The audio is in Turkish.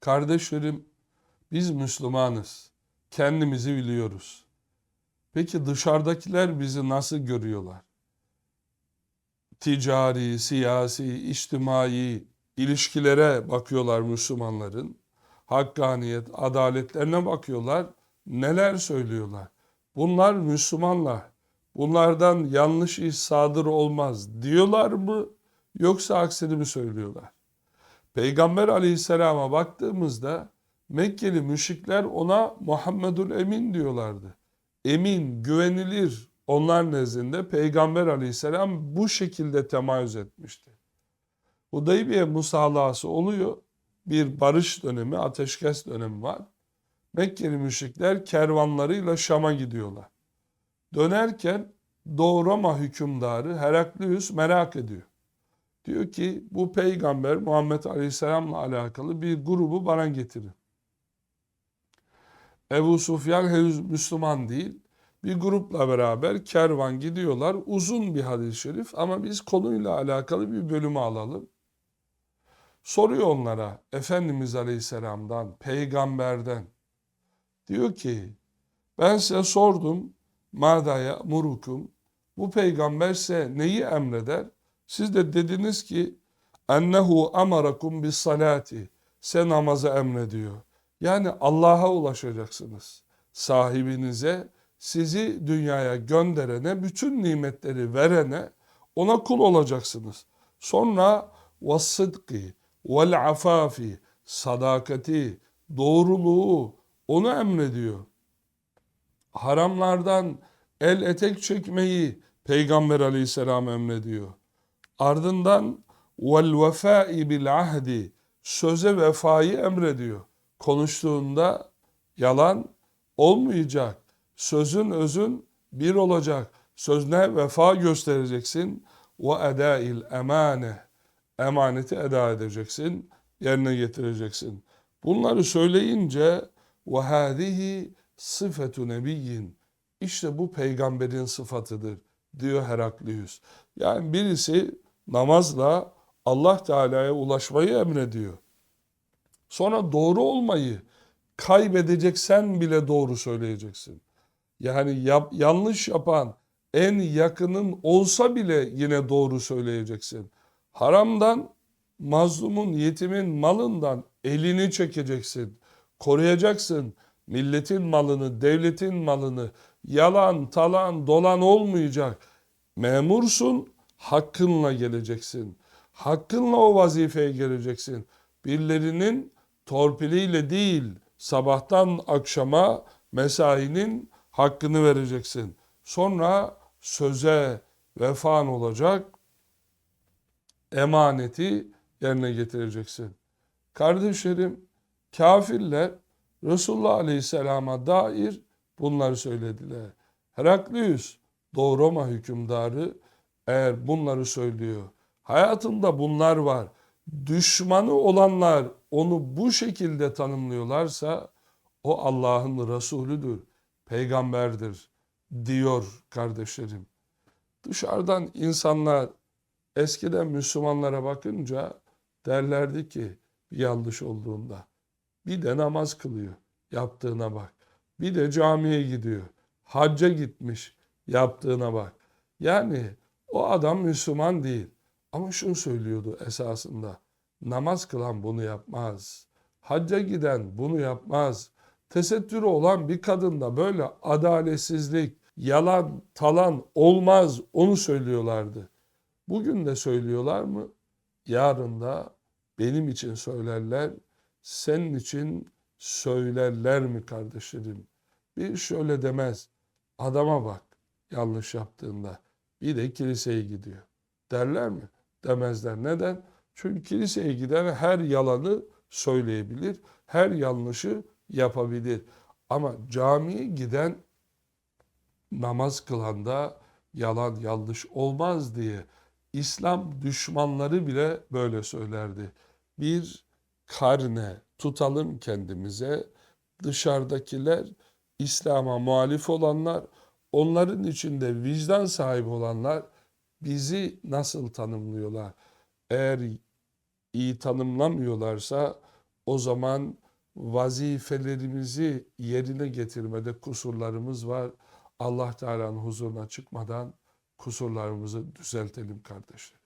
Kardeşlerim, biz Müslümanız. Kendimizi biliyoruz. Peki dışarıdakiler bizi nasıl görüyorlar? Ticari, siyasi, içtimai ilişkilere bakıyorlar Müslümanların. Hakkaniyet, adaletlerine bakıyorlar. Neler söylüyorlar? Bunlar Müslümanlar. Bunlardan yanlış iş sadır olmaz diyorlar mı yoksa aksini mi söylüyorlar? Peygamber aleyhisselama baktığımızda Mekkeli müşrikler ona Muhammedül Emin diyorlardı. Emin, güvenilir onlar nezdinde Peygamber aleyhisselam bu şekilde temayüz etmişti. Hudeybiye musalası oluyor. Bir barış dönemi, ateşkes dönemi var. Mekkeli müşrikler kervanlarıyla Şam'a gidiyorlar. Dönerken Doğu Roma hükümdarı Heraklius merak ediyor. Diyor ki bu peygamber Muhammed Aleyhisselam'la alakalı bir grubu bana getirin. Ebu Sufyan henüz Müslüman değil. Bir grupla beraber kervan gidiyorlar. Uzun bir hadis-i şerif ama biz konuyla alakalı bir bölümü alalım. Soruyor onlara Efendimiz Aleyhisselam'dan, peygamberden. Diyor ki ben size sordum. Madaya murukum. Bu peygamber size neyi emreder? Siz de dediniz ki ennehu amarakum bis salati. Size namazı emrediyor. Yani Allah'a ulaşacaksınız. Sahibinize, sizi dünyaya gönderene, bütün nimetleri verene ona kul olacaksınız. Sonra vasıdki vel afafi, sadakati, doğruluğu onu emrediyor. Haramlardan el etek çekmeyi Peygamber aleyhisselam emrediyor. Ardından vel vefai bil ahdi söze vefayı emrediyor. Konuştuğunda yalan olmayacak. Sözün özün bir olacak. Sözüne vefa göstereceksin. Ve edail emane. Emaneti eda edeceksin. Yerine getireceksin. Bunları söyleyince ve hadihi sıfetu nebiyyin. İşte bu peygamberin sıfatıdır diyor Heraklius. Yani birisi namazla Allah Teala'ya ulaşmayı emrediyor. Sonra doğru olmayı kaybedeceksen bile doğru söyleyeceksin. Yani yap, yanlış yapan en yakının olsa bile yine doğru söyleyeceksin. Haramdan, mazlumun, yetimin malından elini çekeceksin. Koruyacaksın milletin malını, devletin malını. Yalan, talan, dolan olmayacak. Memursun, hakkınla geleceksin. Hakkınla o vazifeye geleceksin. Birilerinin torpiliyle değil, sabahtan akşama mesainin hakkını vereceksin. Sonra söze vefan olacak, emaneti yerine getireceksin. Kardeşlerim, kafirler Resulullah Aleyhisselam'a dair bunları söylediler. Heraklius, Doğu Roma hükümdarı eğer bunları söylüyor, hayatında bunlar var, düşmanı olanlar onu bu şekilde tanımlıyorlarsa o Allah'ın Resulüdür, peygamberdir diyor kardeşlerim. Dışarıdan insanlar eskiden Müslümanlara bakınca derlerdi ki bir yanlış olduğunda bir de namaz kılıyor yaptığına bak. Bir de camiye gidiyor. Hacca gitmiş yaptığına bak. Yani o adam Müslüman değil. Ama şunu söylüyordu esasında. Namaz kılan bunu yapmaz. Hacca giden bunu yapmaz. Tesettürü olan bir kadında böyle adaletsizlik, yalan, talan olmaz onu söylüyorlardı. Bugün de söylüyorlar mı? Yarın da benim için söylerler, senin için söylerler mi kardeşlerim? Bir şöyle demez. Adama bak yanlış yaptığında. Bir de kiliseye gidiyor. Derler mi? Demezler. Neden? Çünkü kiliseye giden her yalanı söyleyebilir. Her yanlışı yapabilir. Ama camiye giden namaz kılanda yalan yanlış olmaz diye İslam düşmanları bile böyle söylerdi. Bir karne tutalım kendimize. Dışarıdakiler İslam'a muhalif olanlar, onların içinde vicdan sahibi olanlar bizi nasıl tanımlıyorlar? Eğer iyi tanımlamıyorlarsa o zaman vazifelerimizi yerine getirmede kusurlarımız var. Allah Teala'nın huzuruna çıkmadan kusurlarımızı düzeltelim kardeşler.